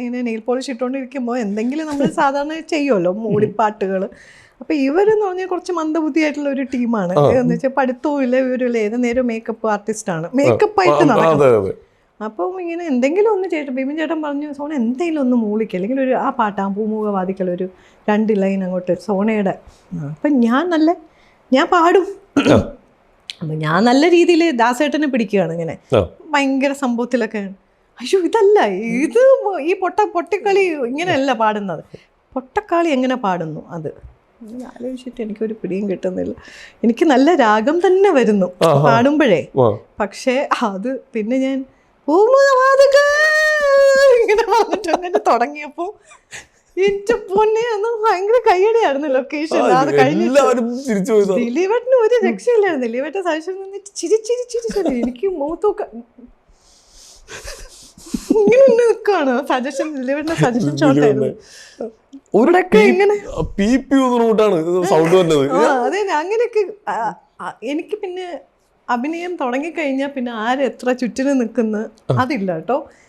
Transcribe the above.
ഇങ്ങനെ nail polish ഇട്ടുകൊണ്ടിരിക്കുമ്പോൾ എന്തെങ്കിലും നമ്മൾ സാധാരണ ചെയ്യുമല്ലോ മൂളിപ്പാട്ടുകൾ അപ്പൊ ഇവരെന്ന് പറഞ്ഞാൽ കുറച്ച് മന്ദബുദ്ധിയായിട്ടുള്ള ഒരു ടീമാണ്. എന്ന് വെച്ചാൽ പഠിത്തവും ഇല്ല ഇവരില്ല ഏത് നേരം മേക്കപ്പ് ആർട്ടിസ്റ്റ് ആണ്. മേക്കപ്പ് ആയിട്ട് നടക്കും. അപ്പം ഇങ്ങനെ എന്തെങ്കിലും ഒന്ന് ചേട്ടൻ ഭീമൻ ചേട്ടൻ പറഞ്ഞു സോണ എന്തെങ്കിലും ഒന്ന് മൂളിക്ക. അല്ലെങ്കിൽ ഒരു ആ പാട്ട് ആ പൂമുഖവാദിക്കൽ ഒരു രണ്ട് ലൈൻ അങ്ങോട്ട് സോണയുടെ അപ്പം ഞാൻ നല്ല ഞാൻ പാടും. അപ്പം ഞാൻ നല്ല രീതിയിൽ ദാസേട്ടനെ പിടിക്കുകയാണ് ഇങ്ങനെ. ഭയങ്കര സംഭവത്തിലൊക്കെ അയ്യോ ഇതല്ല. ഇത് ഈ പൊട്ട പൊട്ടിക്കളി ഇങ്ങനെയല്ല പാടുന്നത്. പൊട്ടക്കാളി എങ്ങനെ പാടുന്നു? അത്. ആലോചിച്ചിട്ട് എനിക്കൊരു പിടിയും കിട്ടുന്നില്ല. എനിക്ക് നല്ല രാഗം തന്നെ വരുന്നു പാടുമ്പോഴേ. പക്ഷേ അത് പിന്നെ ഞാൻ ഇങ്ങനെ പറഞ്ഞിട്ട് അങ്ങനെ തുടങ്ങിയപ്പോ എന്റെ പൊന്നെ അന്ന് ഭയങ്കര കയ്യടിയായിരുന്നു ലൊക്കേഷൻ അത് കഴിഞ്ഞു ദിലീപേട്ടന് ഒരു രക്ഷയില്ലായിരുന്നു. ദിലീപേട്ട സജഷൻ ചിരി ചിരി ചിരി എനിക്ക് മൂത്തൊക്കെ നിൽക്കുകയാണ് സജഷൻ സജഷൻ ഷോട്ട് ഒരു ഇവിടൊക്കെ ഇങ്ങനെ പി പി റൂട്ടാണ് സൗണ്ട് വന്നത് അതെ അങ്ങനെയൊക്കെ എനിക്ക് പിന്നെ അഭിനയം തുടങ്ങിക്കഴിഞ്ഞാൽ പിന്നെ ആരെത്ര ചുറ്റിന് നിൽക്കുന്നു അതില്ല കേട്ടോ.